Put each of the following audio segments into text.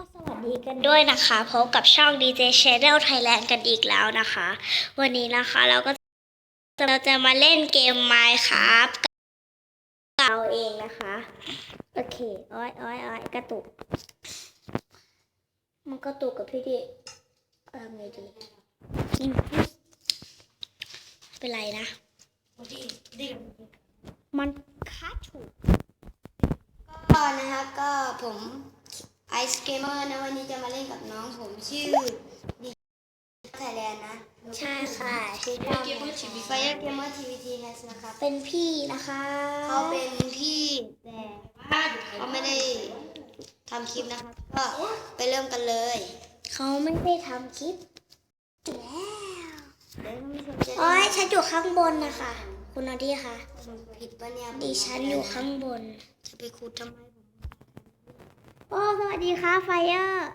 สวัสดีกันด้วยนะคะพบกับช่อง DJ Channel Thailand กันอีกแล้วนะคะ วันนี้นะคะเราก็เราจะมาเล่นเกม Minecraft กับเราเองนะคะ โอเค อ้อยอ้อยอ้อยกระตุก มันกระตุกกับพี่ดิเออไม่ดีอืมเป็นไรนะ มันคัดถูกก็นะครับก็ผม ไอซ์เกมเมอร์นะวันนี้จะมาเล่นกับน้องผมชื่อดีไทยแลนด์นะใช่ค่ะชื่อไฟว่าเกมเมอร์ทีวีไฟเกมเมอร์ทีวีทีเนะครับเป็นพี่นะคะเขาเป็นพี่แต่เขาไม่ได้ทำคลิปนะครับก็ไปเริ่มกันเลย เขาไม่ได้ทำคลิปแล้วเดี๋ยวท่านผู้ชมจะโอ้ยฉันอยู่ข้างบนนะคะ คุณนอดี้คะผิดปะเนี่ยดิฉันอยู่ข้างบน จะไปขุดทำไมผม โอ้สวัสดีค่ะไฟเออร์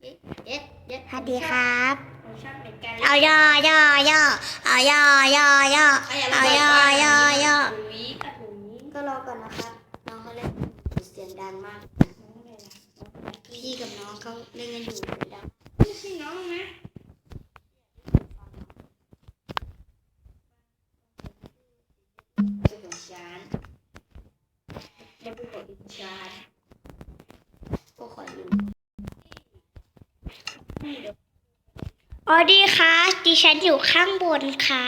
เย็ดเย็ดเย็ดสวัสดีครับ ผมชอบเหมือนกันเอาย่อย่อย่อเอาย่อย่อย่อเอาย่อย่อย่อก็รอก่อนนะครับน้องเขาเล่นเสียงดังมากพี่กับน้องเขาเล่นกันอยู่เสียงดังไม่ใช่น้องนะเป็นของฉันไม่เป็นของดิฉัน ก็ขออยู่ ออดี้คะดิฉันอยู่ข้างบนค่ะ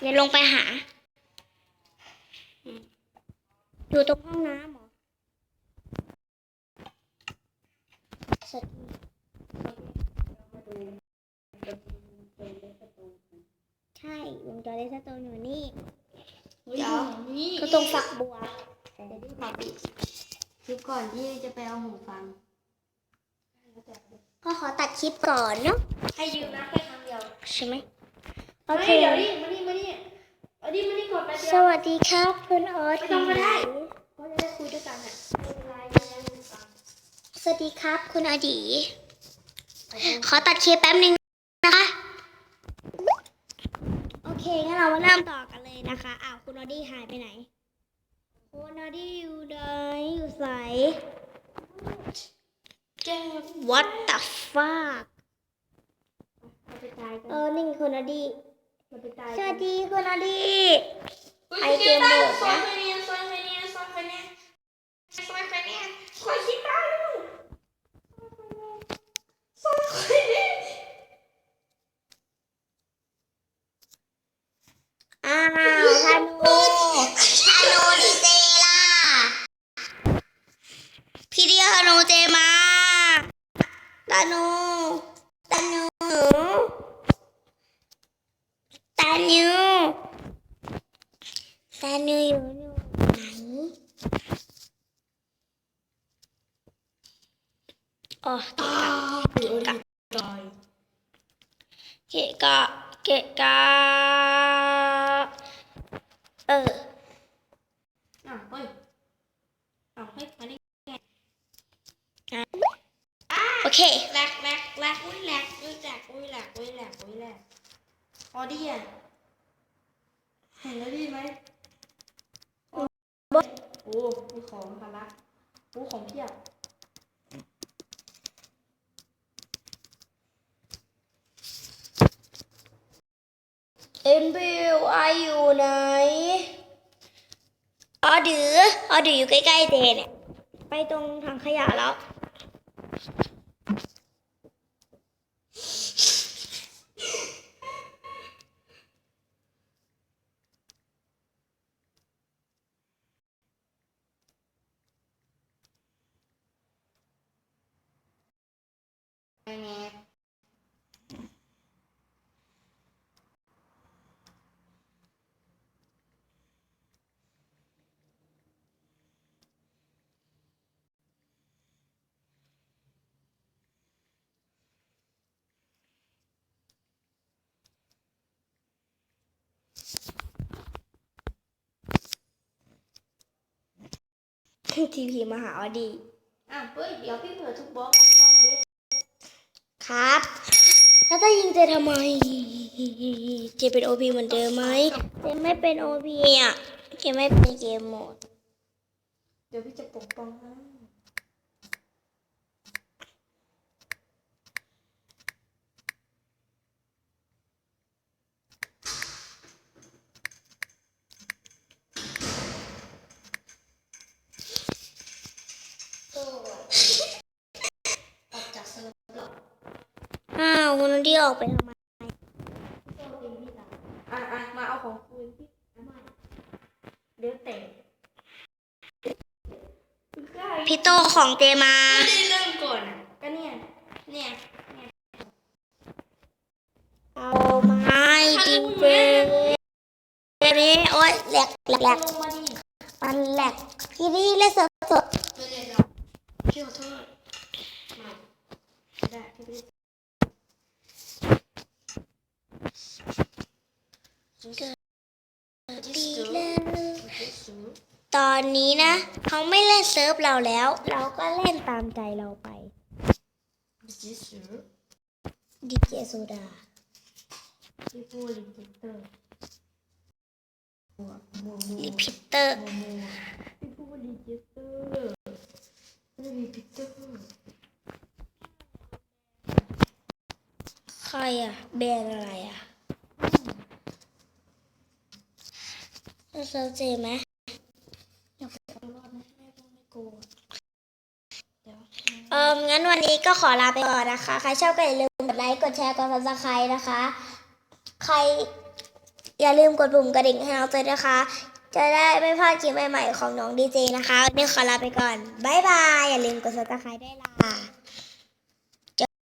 อย่าลงไปหา อยู่ตรงห้องน้ำเหรอสวัสดีใช่วงจรเลสโตนอยู่นี่เดี๋ยวนี่ก็ตรงฝักบัวเดี๋ยวที่ขอปิดคลิปก่อนที่จะไปเอาหูฟัง ก็ขอตัดคลิปก่อนเนาะให้ยืมนะแค่ครั้งเดียวใช่ไหมโอโอเคเคเดี๋ยวนี่มานี่มานี่เอาดิมานี่ก่อนไปเดีสยววัสดีครับคุณออสไม่ต้องก็ได้เพราะจะได้คุยด้วยกันอะไม่เป็นไรไม่เป็นไรไม่เป็นไรสวัสดีครับ คุณอดี ขอตัดคลิปแป๊บนึงนะคะ โอเคงั้นเรามาเริ่มต่อกันเลยนะคะอ้าวคุณอดี้หายไปไหนคุณอดี้อยู่ไหนอยู่ใส What the fuck เราไปตายกันเออนี่คุณอดี้เราไปตายสวัสดีคุณอดี้อุ๊ยไอเกมโหมดนะ ซอยไปเนี่ยซอยไปเนี่ยซอยไปเนี่ยซอยไปเนี่ยซอยคิดได้ลูกซอยไปเนี่ย อ้าวธนูธนูดีเจล่ะ พี่เดียวธนูเจมา ธนูธนูธนูธนูอยู่ไหนอ๋อเกะกะเกะกะเกะกะเกะกะเออ อ้าวเฮ้ยอ้าวเฮ้ยมานี่ โอเค แหลกแหลกแหลก อุ้ยแหลกอุ้ยแหลกอุ้ยแหลกอุ้ยแหลกอุ้ยแหลกออดี้อะเห็นแล้วดีไหมโอ้โอ้มีของพาระโอ้ของเพียบเอ็นบิวไออยู่ไหนออดือออดืออยู่ใกล้ๆเจเนี่ยไปตรงถังขยะแล้ว ทีพีมาหาออดีอ้าวเฮ้ย เดี๋ยวพี่เปิดทุกบล็อกอะซ่อมดิ ครับแล้วจะยิงเจทำไม เจเป็นโอพีเหมือนเดิมไหมเจไม่เป็นโอพีอะเจไม่เป็นเกมโหมด เดี๋ยวพี่จะปกป้องให้ ก็ออกจากเซิร์ฟหรอก อ้าว คนดีออกไปทำไมอะอะมาเอาของคืนที่ไม่เดี๋ยวเตะพี่โตของเจมา ไม่ได้เริ่มก่อนอะก็เนี่ย เนี่ย เอาไม้ดิเบรโอ๊ยแหลกแหลกแหลกมันแหลกพี่นี่เล่นสดสด ไม่เล่นหรอก พี่ขอโทษมาได้พี่ไม่ได้ ดีแล้ว ซื้อ ต อนนี้นะเขาไม่เล่นเซิร์ฟเราแล้ว เราก็เล่นตามใจเราไปซื้อซื้อดีเจโซดาพี่พูดลิงพิเตอร์มัวมัวมัวลิพิเตอร์มัวมัวพี่พูดลิงพิเตอร์ไม่มีพิเตอร์ใครอะแบรนด์อะไรอะเซิร์ฟเจไหม เอารอดไหมแม่ต้องไม่โกรธเดี๋ยว เออ งั้นวันนี้ก็ขอลาไปก่อนนะคะ ใครชอบก็อย่าลืมกดไลค์ กดแชร์ กดซับสไครต์นะคะ ใครอย่าลืมกดปุ่มกระดิ่งให้เราด้วยนะคะ จะได้ไม่พลาดคลิปใหม่ๆของน้องดีเจนะคะวันนี้ขอลาไปก่อน บ๊ายบาย อย่าลืมกดซับสไครต์ด้วยล่ะ